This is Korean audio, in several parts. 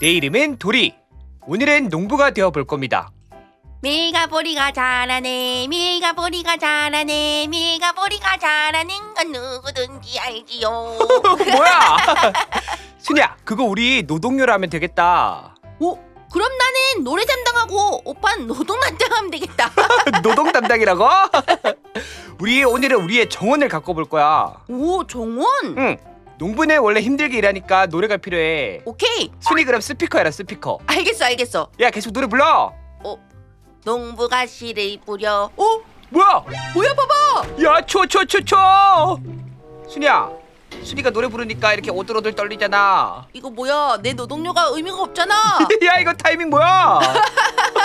내 이름은 도리. 오늘은 농부가 되어 볼 겁니다. 밀가보리가 잘하네 밀가보리가 잘하네 밀가보리가 잘하는 건 누구든지 알지요 뭐야? 순이야, 그거 우리 노동요로 하면 되겠다. 오 그럼 나는 노래 담당하고 오빠는 노동 담당하면 되겠다 노동 담당이라고? 우리 오늘은 우리의 정원을 갖고 볼 거야. 오 정원 응. 농부는 원래 힘들게 일하니까 노래가 필요해. 오케이 순이 그럼 스피커 해라 스피커. 알겠어 알겠어 야 계속 노래 불러. 농부가 씨를 뿌려 어? 뭐야? 뭐야 봐봐 야 추워 추워 추워 추워. 순이야. 순이가 노래 부르니까 이렇게 오들오들 떨리잖아. 이거 뭐야 내 노동요가 의미가 없잖아 야 이거 타이밍 뭐야?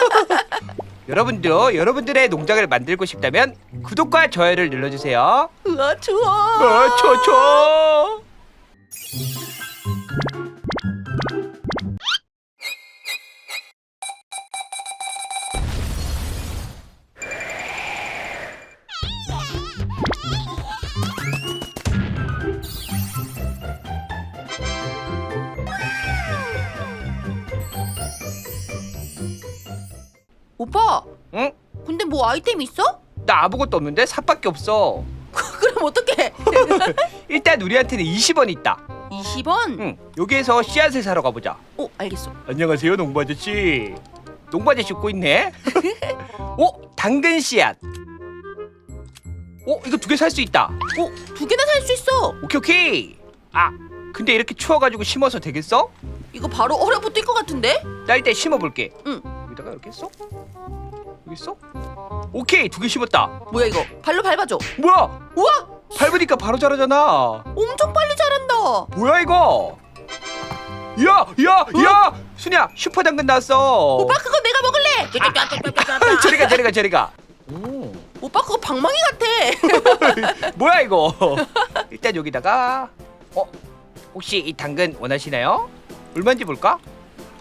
여러분도 여러분들의 농장을 만들고 싶다면 구독과 좋아요를 눌러주세요. 으아 추워 아, 추워 추워. 오빠 응? 근데 뭐 아이템 있어? 나 아무것도 없는데 삽밖에 없어. 그럼 어떡해 일단 우리한테는 20원 있다. 20원? 응. 여기에서 씨앗을 사러 가보자. 오 알겠어 안녕하세요 농부 아저씨. 농부 아저씨 웃고 있네. 오 당근 씨앗. 오 이거 두 개 살 수 있다. 오 두 개나 살 수 있어 오케이 오케이. 아 근데 이렇게 추워가지고 심어서 되겠어? 이거 바로 얼어붙을 것 같은데? 나 일단 심어볼게. 응. 여기다가 이렇게 써? 여기 써? 오케이 두 개 심었다. 뭐야 이거 발로 밟아줘 뭐야? 우와 밟으니까 바로 자라잖아. 엄청 빨리 자란다 뭐야 이거? 야, 야, 야! 순이야, 슈퍼 당근 나왔어. 오빠 그거 내가 먹을래 저리 가, 저리 가, 저리 가. 오, 오빠 그거 방망이 같아 뭐야 이거? 일단 여기다가 어, 혹시 이 당근 원하시나요? 얼마인지 볼까?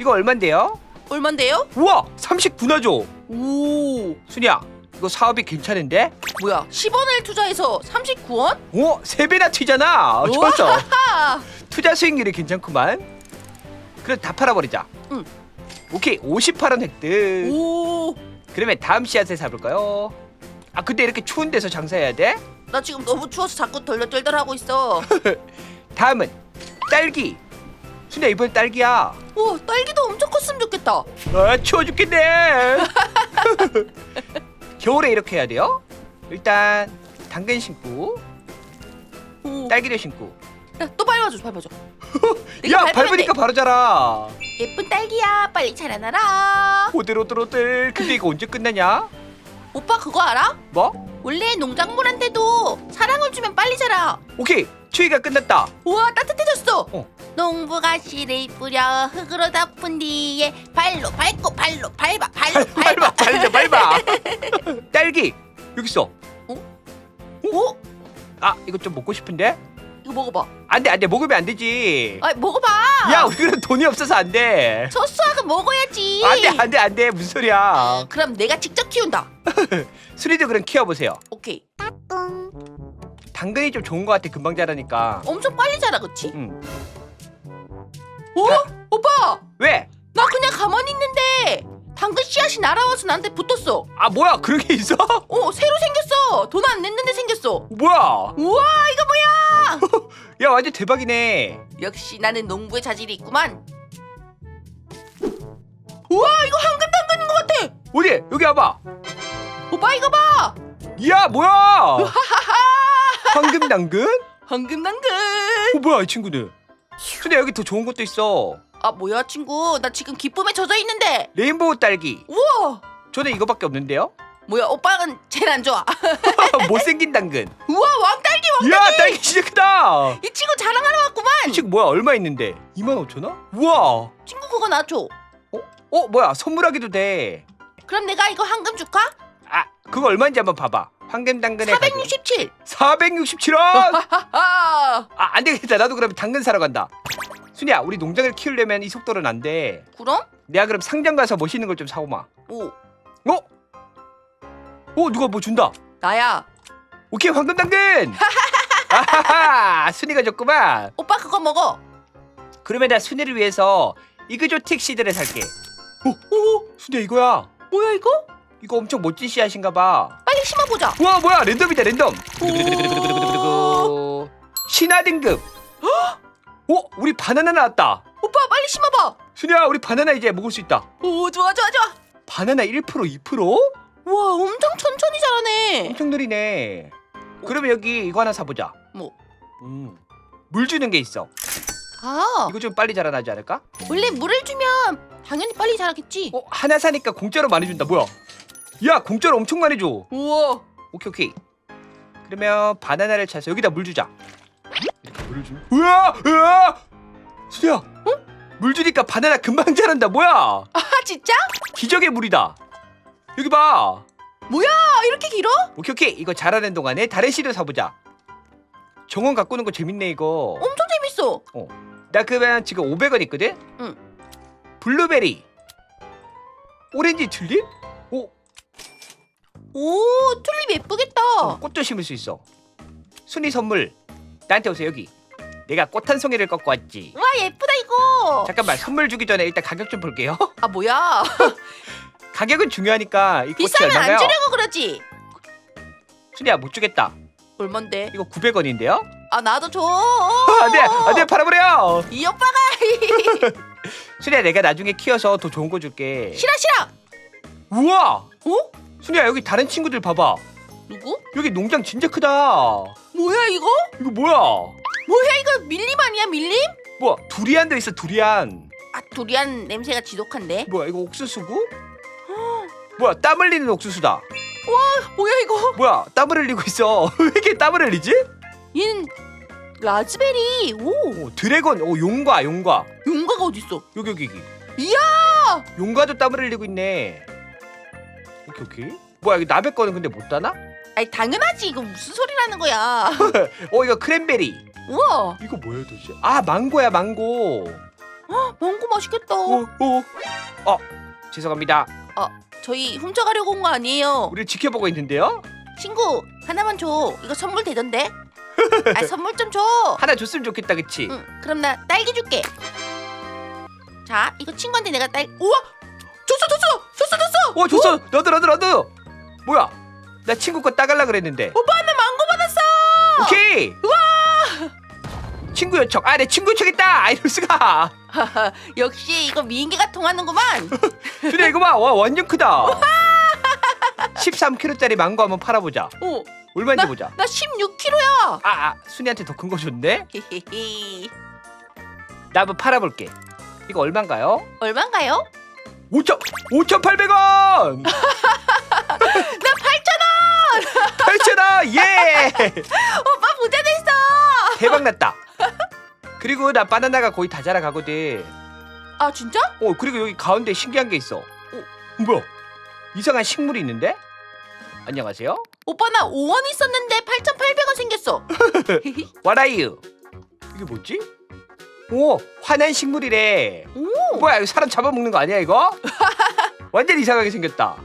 이거 얼마인데요? 얼만데요? 우와, 39나죠. 오 순이야, 이거 사업이 괜찮은데? 뭐야 10원을 투자해서 39원? 오, 세 배나 튀잖아. 좋았어. 아 투자 수익률이 괜찮구만. 그럼 다 팔아버리자. 응. 오케이, 58원 획득. 오, 그러면 다음 씨앗을 사볼까요? 아 근데 이렇게 추운 데서 장사해야 돼? 나 지금 너무 추워서 자꾸 덜덜덜덜 하고 있어. 다음은 딸기. 순야 이번 딸기야. 오, 딸기도 엄청 컸으면 좋겠다. 아 추워 죽겠네. 겨울에 이렇게 해야 돼요? 일단 당근 심고 오, 딸기를 심고. 야, 또 밟아줘, 밟아줘. 야 밟으면 밟으니까 돼. 바로 자라. 예쁜 딸기야, 빨리 자라나라. 오들오들오들. 근데 이거 언제 끝나냐? 오빠 그거 알아? 뭐? 원래 농작물한테도 사랑을 주면 빨리 자라. 오케이 추위가 끝났다. 우와, 따뜻해졌어. 어. 농부가 씨를 뿌려 흙으로 덮은 뒤에 발로 밟고 발로 밟아 발로 밟아 밟아. 밟아 밟아. 딸기 여기 있어. 오, 아 이거 좀 먹고 싶은데? 이거 먹어봐. 안 돼 안 돼 먹으면 안 되지. 아, 먹어봐. 야 우리는 돈이 없어서 안 돼. 젖수학은 먹어야지. 안 돼 안 돼 안 돼 무슨 소리야? 그럼 내가 직접 키운다. 수리도 그럼 키워보세요. 오케이. 당근이 좀 좋은 것 같아 금방 자라니까. 엄청 빨리 자라, 그치? 응. 어? 자. 오빠! 왜? 나 그냥 가만히 있는데 당근 씨앗이 날아와서 나한테 붙었어. 아 뭐야 그런 게 있어? 어, 새로 생겼어. 돈 안 냈는데 생겼어. 뭐야? 우와, 이거 뭐야? 야 완전 대박이네. 역시 나는 농부의 자질이 있구만. 우와, 이거 황금 당근인 것 같아. 어디 여기 와봐. 오빠 이거 봐. 야 뭐야? 황금 당근? 황금 당근. 어 뭐야 이 친구들? 근데 여기 더 좋은 것도 있어. 아, 뭐야, 친구. 나 지금 기쁨에 젖어 있는데. 레인보우 딸기. 우와. 저는 이거밖에 없는데요. 뭐야, 오빠는 제일 안 좋아. 못생긴 당근. 우와, 왕딸기 왕. 야 딸기 진짜 크다. 이 친구 자랑하러 왔구만. 이 친구 뭐야 얼마 있는데? 25,000원? 우와. 친구 그거 놔줘. 어 뭐야 선물하기도 돼. 그럼 내가 이거 황금 줄까? 아 그거 얼마인지 한번 봐봐. 황금 당근의 467. 467원. 하하. 아 안 되겠다. 나도 그럼 당근 사러 간다. 순이야 우리 농장을 키우려면 이 속도로는 안 돼. 그럼? 내가 그럼 상점 가서 멋있는 걸 좀 사오마. 오, 어? 어 누가 뭐 준다. 나야. 오케이 황금 당근. 아하하 순이가 줬구만. 오빠 그거 먹어. 그러면 나 순이를 위해서 이그조틱 시드를 살게. 오, 오, 순이야 이거야. 뭐야 이거? 이거 엄청 멋진 씨앗인가 봐. 빨리 심어보자. 우와 뭐야 랜덤이다 랜덤. 오. 신화 등급. 오, 우리 바나나 나왔다. 오빠 빨리 심어봐. 순이야 우리 바나나 이제 먹을 수 있다. 오 좋아 좋아 좋아. 바나나 1% 2%? 와 엄청 천천히 자라네. 엄청 느리네. 그러면 여기 이거 하나 사보자. 뭐? 음, 물 주는 게 있어. 아 이거 좀 빨리 자라나지 않을까? 원래 물을 주면 당연히 빨리 자라겠지. 어 하나 사니까 공짜로 많이 준다. 뭐야? 야 공짜로 엄청 많이 줘. 우와. 오케이 오케이. 그러면 바나나를 차서 여기다 물 주자. 이렇게 물을 주면. 우와 우와. 수야. 어? 물 주니까 바나나 금방 자란다. 뭐야? 아 진짜? 기적의 물이다. 여기 봐. 아 이렇게 길어? 오케이 오케이. 이거 자라는 동안에 다른 씨를 사보자. 정원 가꾸는 거 재밌네 이거. 엄청 재밌어. 나 그러면 지금 500원 있거든? 응. 블루베리 오렌지 튤립? 오 오 튤립 예쁘겠다. 어, 꽃도 심을 수 있어 순이 선물 나한테 오세요 여기 내가 꽃 한 송이를 꺾고 왔지 와 예쁘다 이거. 잠깐만 선물 주기 전에 일단 가격 좀 볼게요 아 뭐야? 가격은 중요하니까 이 꽃이 비싸면 안 얼마인가요? 주려고 그러지. 순이야 못 주겠다 얼만데? 이거 900원인데요? 아 나도 줘. 안돼 안돼 팔아버려 이 오빠가 순이야 내가 나중에 키워서 더 좋은 거 줄게 싫어 싫어. 우와 어? 순이야 여기 다른 친구들 봐봐 누구? 여기 농장 진짜 크다 뭐야 이거? 이거 뭐야 뭐야 이거 밀림 아니야 밀림? 뭐야 두리안도 있어 두리안 아 두리안 냄새가 지독한데. 뭐야 이거 옥수수고? 뭐야 땀 흘리는 옥수수다 뭐야 이거? 뭐야 땀을 흘리고 있어 왜 이렇게 땀을 흘리지? 얘는 라즈베리. 오 오, 드래곤 오 용과 용과 용가가 어딨어? 여기 여기 여기 이야! 용과도 땀을 흘리고 있네 오케이 오케이 뭐야 이거 나베 거는 근데 못 따나? 아니 당연하지 이거 무슨 소리라는 거야. 어 이거 크랜베리 우와 이거 뭐야 도대체 아 망고야 망고 망고 맛있겠다. 어, 어. 어 죄송합니다 저희 훔쳐가려고 온 거 아니에요. 우리 지켜보고 있는데요 친구 하나만 줘. 이거 선물 되던데. 아 선물 좀 줘. 하나 줬으면 좋겠다 그치? 응 그럼 나 딸기 줄게. 자 이거 친구한테 내가 딸. 우와 줬어 줬어 줬어 줬어. 어 줬어 너도 너도 너도 뭐야 나 친구 거 따갈라 그랬는데 오빠 나 망고 받았어. 오케이. 친구 요청. 아, 내 친구 요청했다. 아, 이럴 수가. 역시 이거 미인계가 통하는구만. 근데 이거 봐. 와, 완전 크다. 13kg짜리 망고 한번 팔아보자. 오, 얼마인지 보자. 나 16kg야. 아, 아, 순이한테 더 큰 거 줬네. 히히히. 나 한번 팔아볼게. 이거 얼마인가요? 얼마인가요? 5천, 5,800원. 나 8,000원. 8,000원. 예. 오빠 부자 됐어. 대박 났다. 그리고 나 바나나가 거의 다 자라가거든. 아 진짜? 어, 그리고 여기 가운데 신기한 게 있어. 어, 뭐야? 이상한 식물이 있는데? 안녕하세요. 오빠 나 5원 있었는데 8,800원 생겼어. 와라이유 이게 뭐지? 오 화난 식물이래 오, 뭐야 이거 사람 잡아먹는 거 아니야 이거? 완전 이상하게 생겼다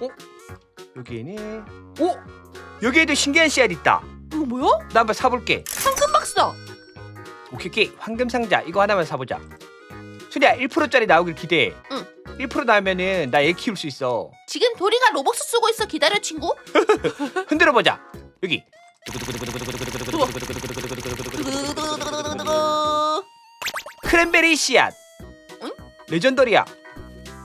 어? 여기에는 오! 여기에도 신기한 씨앗 있다 이거 뭐야? 나 한번 사볼게 황금 박사. 오케이 오케이 황금 상자 이거 하나만 사보자 순이야 1%짜리 나오길 기대해 응. 1% 나오면은 나 애 키울 수 있어 지금 도리가 로벅스 쓰고 있어 기다려 친구. 흔들어 보자 여기 크랜베리 씨앗 응? 레전더리야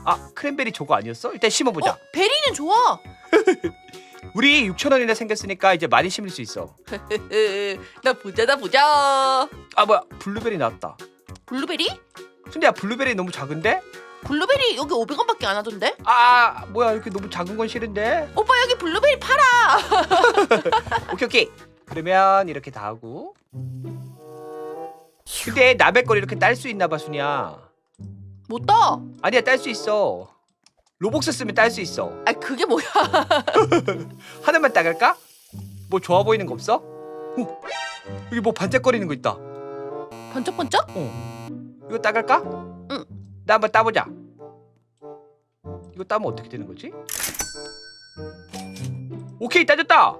아 크랜베리 저거 아니었어? 일단 심어보자 어, 베리는 좋아. 우리 6천 원이나 생겼으니까 이제 많이 심을 수 있어 나 부자다 부자. 아 뭐야 블루베리 나왔다 블루베리? 순대야 블루베리 너무 작은데? 블루베리 여기 500원밖에 안 하던데? 아 뭐야 이렇게 너무 작은 건 싫은데 오빠 여기 블루베리 팔아. 오케이 오케이 그러면 이렇게 다 하고 근데 나베걸 이렇게 딸 수 있나 봐 순이야 못 따. 아니야 딸 수 있어 로복스 쓰면 딸 수 있어 아 그게 뭐야? 하나만 따갈까? 뭐 좋아 보이는 거 없어? 어, 여기 뭐 반짝거리는 거 있다 번쩍번쩍? 이거 따갈까? 응. 나 한번 따보자. 이거 따면 어떻게 되는 거지? 오케이 따졌다.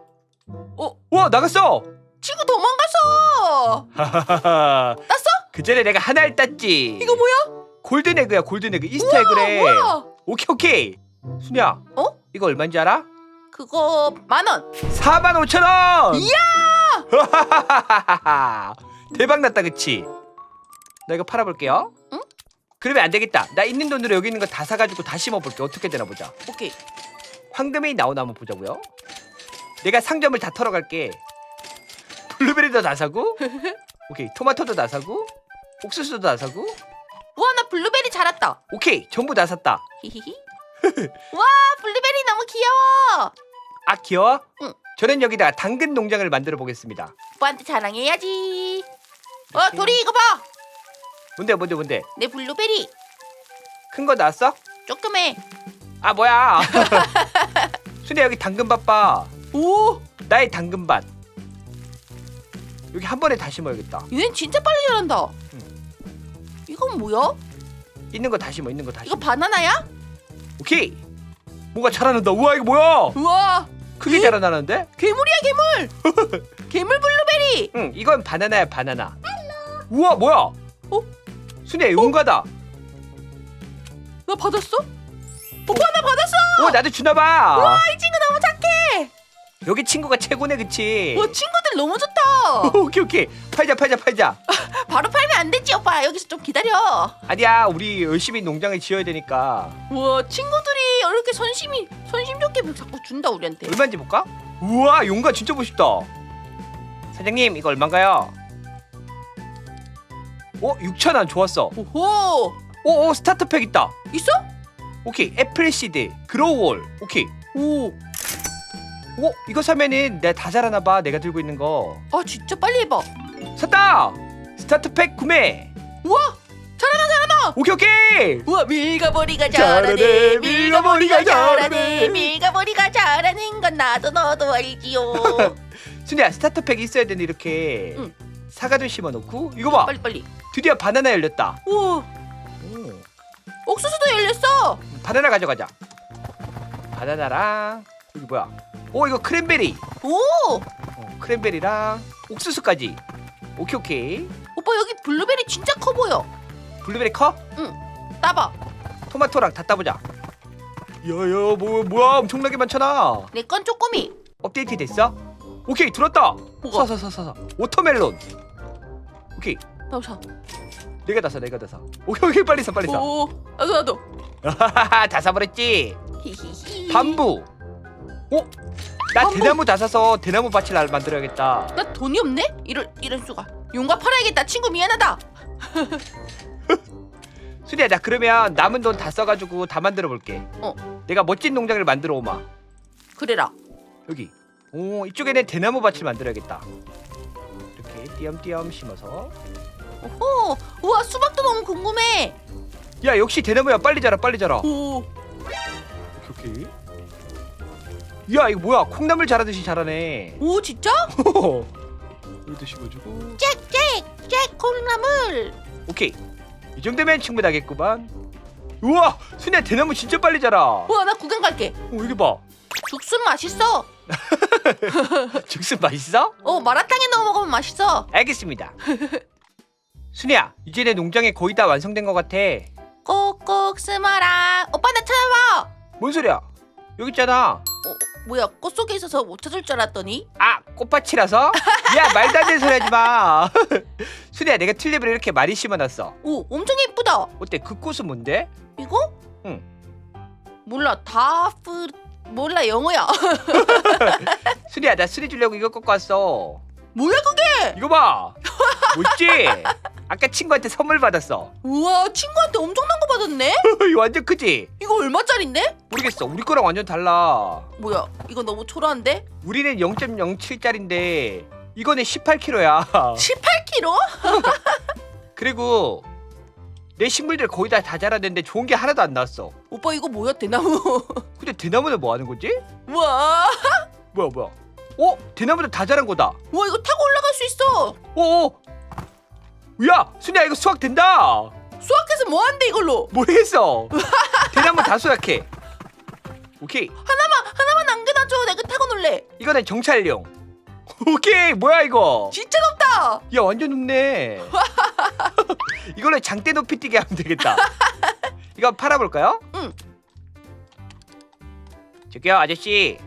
어? 와 나갔어. 친구 도망갔어. 땄어? 그 전에 내가 하나를 땄지. 이거 뭐야? 골든 에그야 골든 에그 이스터 에그래 우와 오케이 오케이 순이야 어? 이거 얼마인지 알아? 그거 만 원 4만 5천 원 이야! 대박 났다 그치? 나 이거 팔아볼게요 응? 그러면 안 되겠다 나 있는 돈으로 여기 있는 거 다 사가지고 다 심어볼게 어떻게 되나 보자 오케이 황금이 나오나 한번 보자고요. 내가 상점을 다 털어갈게. 블루베리도 다 사고, 오케이 토마토도 다 사고, 옥수수도 다 사고, 우 와 나 블루베리 자랐다 오케이 전부 다 샀다. 히히히 와 블루베리 너무 귀여워 아 귀여워? 응. 저는 여기다가 당근 농장을 만들어 보겠습니다. 오빠한테 자랑해야지 어 이렇게. 도리 이거 봐내 뭔데 뭔데 뭔데? 블루베리 큰 거 나왔어? 조금해 아 뭐야? 순이 여기 당근밭 봐. 오 나의 당근밭. 여기 한 번에 다 심어야겠다. 얘는 진짜 빨리 자란다 이건 뭐야? 있는 거다 심어 있는 거다 이거. 바나나야? 오케이. 뭔가 자라는다. 우와 이거 뭐야? 우와 크게 에? 자라나는데? 괴물이야 괴물 괴물 블루베리 응, 이건 바나나야 바나나. 우와 뭐야? 어? 순이야 용가다. 나 받았어? 오빠 나 받았어 오 나도 주나봐. 와이 친구 너무 착해 여기 친구가 최고네 그치? 와 친구들 너무 좋다 오케이 오케이 팔자 팔자 팔자. 바로 팔면 안 되지 오빠 여기서 좀 기다려 아니야 우리 열심히 농장을 지어야 되니까 우와 친구들이 이렇게 선심이 선심 좋게 자꾸 준다 우리한테 얼마인지 볼까? 우와 용가 진짜 멋있다. 사장님 이거 얼마인가요? 오 6천 원 좋았어. 오호 오오 스타트팩 있다. 있어? 오케이 애플시드 그로우올 오케이. 오. 오 이거 사면은 내가 다 자라나 봐 내가 들고 있는 거. 아 진짜 빨리 해봐 샀다! 스타트팩 구매! 우와! 잘하나 잘하나! 오케이 오케이! 우와 밀가버리가 잘하네, 잘하네 밀가버리가 밀가버리가 잘하네. 잘하네 밀가버리가 잘하는 건 나도 너도 알지요. 순이야 스타트팩 있어야 되는데 이렇게. 응. 사과도 심어놓고. 이거 봐. 빨리 빨리. 드디어 바나나 열렸다. 우와 오, 옥수수도 열렸어. 바나나 가져가자. 바나나랑 여기 뭐야 오 이거 크랜베리 오 어, 크랜베리랑 옥수수까지 오케이 오케이 오빠 여기 블루베리 진짜 커 보여 블루베리 커? 따봐 토마토랑 다 따보자 야야 뭐, 뭐야 엄청나게 많잖아 내 건 쪼꼬미 업데이트 됐어? 오케이 들었다. 뭐가? 사사사사사. 워터멜론. 오케이 나사 내가 다 사, 내가 다 사. 오케이 오케이 빨리 사, 빨리 사. 오 나도 나도 다 사버렸지. 히히히 밤부. 오, 나 밤부. 대나무 다 사서 대나무 밭을 날 만들어야겠다. 나 돈이 없네? 이럴 이럴 수가 용과 팔아야겠다 친구 미안하다 수리야, 나 그러면 남은 돈 다 써가지고 다 만들어 볼게. 어. 내가 멋진 농장을 만들어 오마. 그래라 여기. 오, 이쪽에는 대나무 밭을 만들어야겠다. 이렇게 띄엄띄엄 심어서. 오호 우와 수박도 너무 궁금해 야, 역시 대나무야. 빨리 자라, 빨리 자라. 오 야 이거 뭐야 콩나물 자라듯이 자라네. 오 진짜? 이것도 심어주고. 잭잭잭 콩나물 오케이. 이 정도면 충분하겠구만. 우와 순이야 대나무 진짜 빨리 자라. 어 우와 나 구경 갈게 여기 봐. 죽순 맛있어 즉슨 맛있어? 어 마라탕에 넣어 먹으면 맛있어 알겠습니다. 순이야 이제 내 농장에 거의 다 완성된 것 같아. 꼭꼭 숨어라 오빠 나 찾아봐 뭔 소리야? 여기 있잖아. 뭐야 꽃 속에 있어서 못 찾을 줄 알았더니 아 꽃밭이라서? 야 말도 안 되는 소리 하지 마. 순이야 내가 튤립을 이렇게 많이 심어놨어. 오 엄청 예쁘다 어때 그 꽃은 뭔데? 이거? 응. 몰라 다프 몰라 영어야 순이야 나 수리 주려고 이거 꺾고 왔어. 뭐야 그게 이거 봐. 멋지? 아까 친구한테 선물 받았어. 우와 친구한테 엄청난 거 받았네 이거 완전 크지? 이거 얼마짜린데? 모르겠어. 우리 거랑 완전 달라. 뭐야 이거 너무 초라한데? 우리는 0.07짜리인데 이거는 18kg야. 18kg? 그리고 내 식물들 거의 다 다 자라는데 좋은 게 하나도 안 나왔어. 오빠 이거 뭐야 대나무 근데 대나무는 뭐 하는 거지? 우와 뭐야 뭐야? 어? 대나무는 다 자란 거다. 우와 이거 타고 올라갈 수 있어 어? 어? 야, 순이야 이거 수확 된다. 수학해서 뭐 하는데 이걸로 모르겠어. 대나무 다 수확해. 오케이. 하나만 하나만 남겨놔줘 내가 타고 놀래 이거는 정찰용. 오케이 뭐야 이거? 진짜 높다 야 완전 높네. 이걸로 장대 높이 뛰게 하면 되겠다. 이거 팔아볼까요? 응. 저기요 아저씨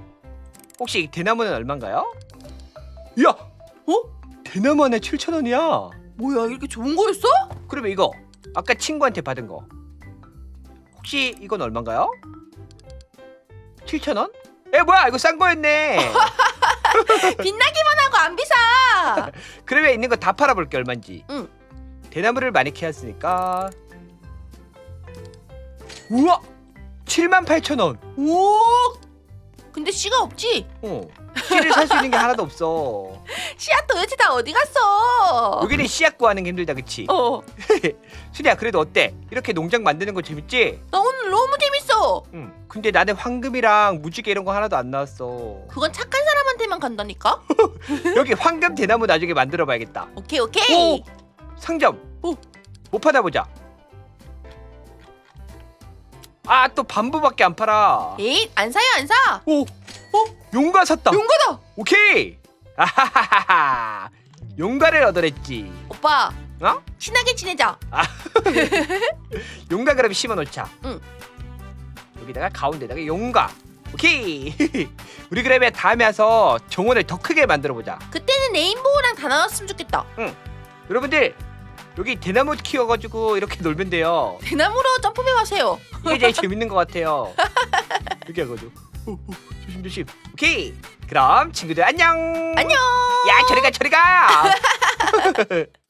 혹시 이 대나무는 얼마인가요? 야, 어? 대나무 하나에 7천 원이야. 뭐야 이렇게 좋은 거였어? 그러면 이거 아까 친구한테 받은 거 혹시 이건 얼마인가요? 7천 원? 에 뭐야 이거 싼 거였네. 빛나기만 하고 안 비싸. 그러면 있는 거 다 팔아볼게 얼마인지. 응. 대나무를 많이 캐왔으니까. 우와, 7만 8천 원. 오. 근데 씨가 없지? 어, 씨를 살 수 있는 게 하나도 없어. 씨앗 도대체 다 어디 갔어? 여기는 씨앗 구하는 게 힘들다, 그치? 어. 순이야, 그래도 어때? 이렇게 농장 만드는 거 재밌지? 나 오늘 너무 재밌어. 응. 근데 나는 황금이랑 무지개 이런 거 하나도 안 나왔어. 그건 착한 사람한테만 간다니까. 여기 황금 대나무 나중에 만들어 봐야겠다. 오케이 오케이. 오, 상점. 오. 못 받아보자. 아, 또 반부밖에 안 팔아. 에이 안 사요 안 사. 오, 어, 용가 샀다. 용가다. 오케이. 아하하하. 용가를 얻어냈지. 오빠 어? 친하게 지내자. 용가 그럼 심어놓자. 응. 여기다가 가운데다가 용가. 오케이. 우리 그러면 다음에 와서 정원을 더 크게 만들어 보자. 그때는 레인보우랑 다 나눴으면 좋겠다. 여러분들 여기 대나무 키워가지고 이렇게 놀면 돼요. 대나무로 점프해 가세요. 이게 제일 재밌는 것 같아요. 이렇게 하거든. 오, 오, 조심 조심. 오케이. 그럼 친구들 안녕. 안녕. 야 저리 가 저리 가.